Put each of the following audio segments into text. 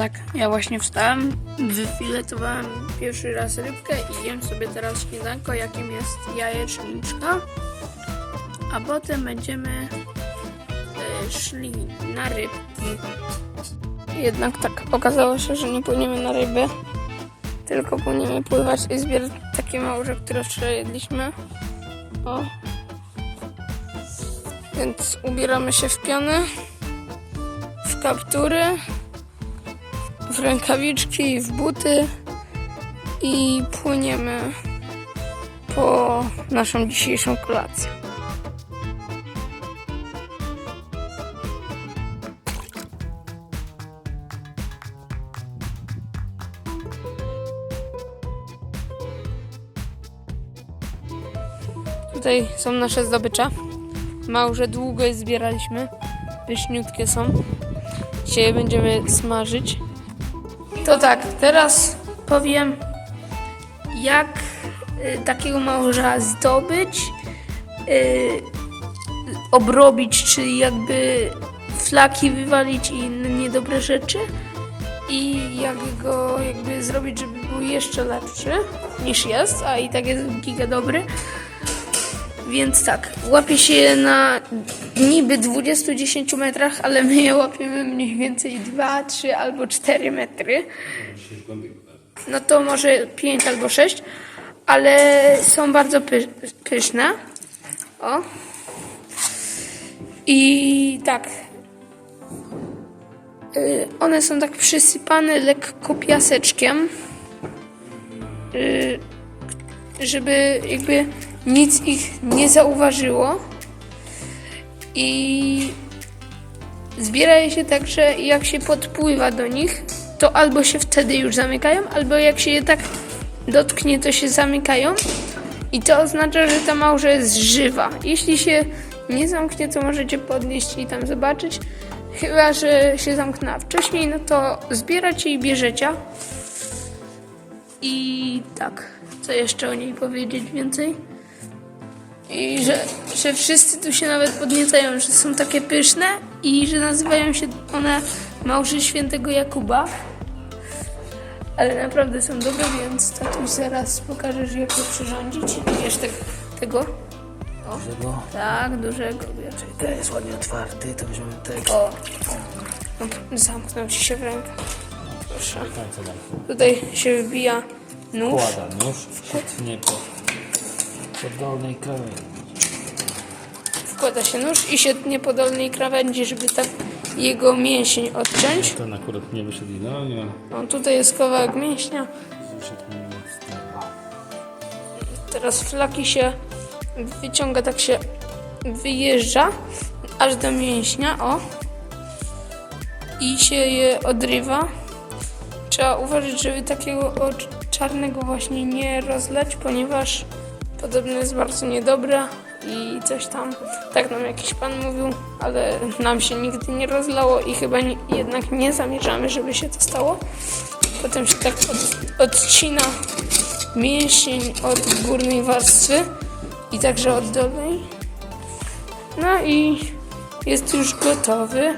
tak, ja właśnie wstałem, wyfiletowałem pierwszy raz rybkę i jem sobie teraz śniadanko, jakim jest jajeczniczka. A potem będziemy e, szli na rybki. Jednak tak, okazało się, że nie płyniemy na ryby, tylko płyniemy pływać i zbierać takie małże, które wczoraj jedliśmy. O. Więc ubieramy się w piony, w kaptury, w rękawiczki w buty i płyniemy po naszą dzisiejszą kolację. Tutaj są nasze zdobycze. Małże długo je zbieraliśmy. Pyszniutkie są. Dzisiaj będziemy smażyć. To tak, teraz powiem, jak y, takiego małża zdobyć, y, obrobić, czyli jakby flaki wywalić i inne niedobre rzeczy. I jak go jakby zrobić, żeby był jeszcze lepszy niż jest, a i tak jest giga dobry. Więc tak, łapie się na niby 20-10 metrach, ale my je łapiemy mniej więcej 2, 3 albo 4 metry. No to może 5 albo 6, ale są bardzo py pyszne. O. I tak. Y, one są tak przysypane lekko piaseczkiem. Y, żeby jakby nic ich nie zauważyło. I zbiera się tak, że jak się podpływa do nich, to albo się wtedy już zamykają, albo jak się je tak dotknie, to się zamykają. I to oznacza, że ta małża jest żywa. Jeśli się nie zamknie, to możecie podnieść i tam zobaczyć. Chyba, że się zamknęła wcześniej, no to zbieracie i bierzecie. I tak, co jeszcze o niej powiedzieć więcej? I że, że wszyscy tu się nawet podniecają, że są takie pyszne i że nazywają się one małże świętego Jakuba. Ale naprawdę są dobre, więc tatuś zaraz pokażesz jak je przyrządzić. Wiesz te, tego? Tego. Tak, dużego bierz. Ten jest ładnie otwarty, to weźmiemy tego. O, no, zamknął ci się w rękę. Proszę. Tutaj się wybija nóż. Kłada nóż, świetnie po, po dolnej krawędzi. Wkłada się nóż i się tnie po dolnej krawędzi, żeby tak jego mięsień odciąć. Ten akurat nie wyszedł idealnie, No, tutaj jest kawałek mięśnia. wyszedł mi. Teraz flaki się wyciąga, tak się wyjeżdża aż do mięśnia, o. I się je odrywa. Trzeba uważać, żeby takiego czarnego właśnie nie rozleć, ponieważ podobno jest bardzo niedobre i coś tam. Tak nam jakiś pan mówił, ale nam się nigdy nie rozlało i chyba nie, jednak nie zamierzamy, żeby się to stało. Potem się tak od, odcina mięsień od górnej warstwy i także od dolnej. No i jest już gotowy.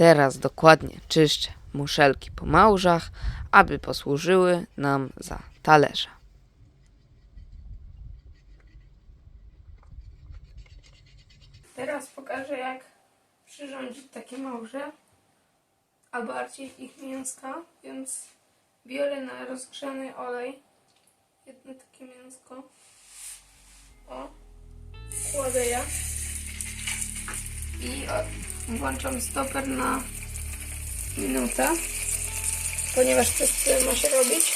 Teraz dokładnie czyszczę muszelki po małżach, aby posłużyły nam za talerze. Teraz pokażę, jak przyrządzić takie małże, a bardziej ich mięska, więc biorę na rozgrzany olej jedno takie mięsko. O, kładę je i włączam stoper na minutę, ponieważ test ma się robić.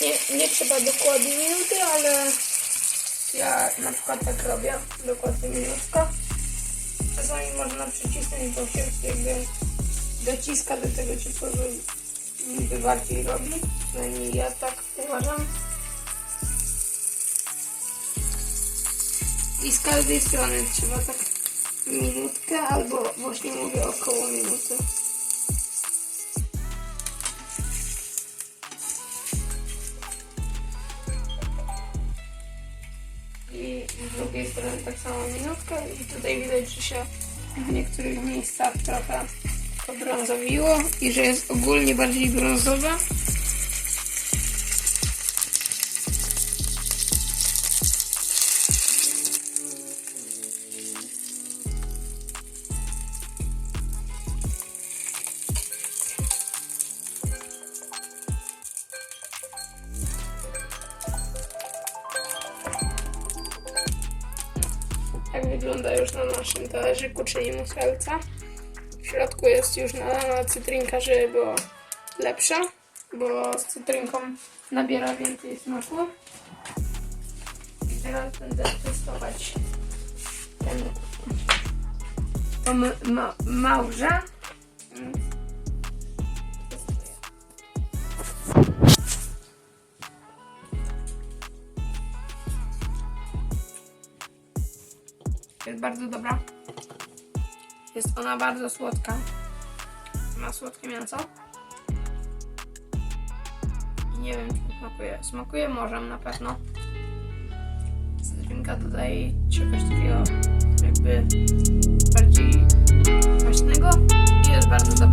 Nie, nie trzeba dokładnie minuty, ale ja na przykład tak robię, dokładnie minutka. Czasami można przycisnąć, bo się jakby dociska do tego ciepłego niby bardziej robi. Przynajmniej ja tak uważam. I z każdej strony trzeba tak minutkę albo właśnie mówię około minuty. I z drugiej strony tak samo minutkę i tutaj widać, że się w niektórych miejscach trochę pobrązowiło i że jest ogólnie bardziej brązowe. Wygląda już na naszym talerzyku, czyli muszelca. W środku jest już nalana cytrynka, żeby było lepsza, bo z cytrynką nabiera więcej smaku. Teraz będę testować ten ma małża. Bardzo dobra. Jest ona bardzo słodka. Ma słodkie mięso. I nie wiem, czy smakuje. Smakuje morzem na pewno. Cytrynka dodaje czegoś takiego jakby bardziej kwaśnego i jest bardzo dobra.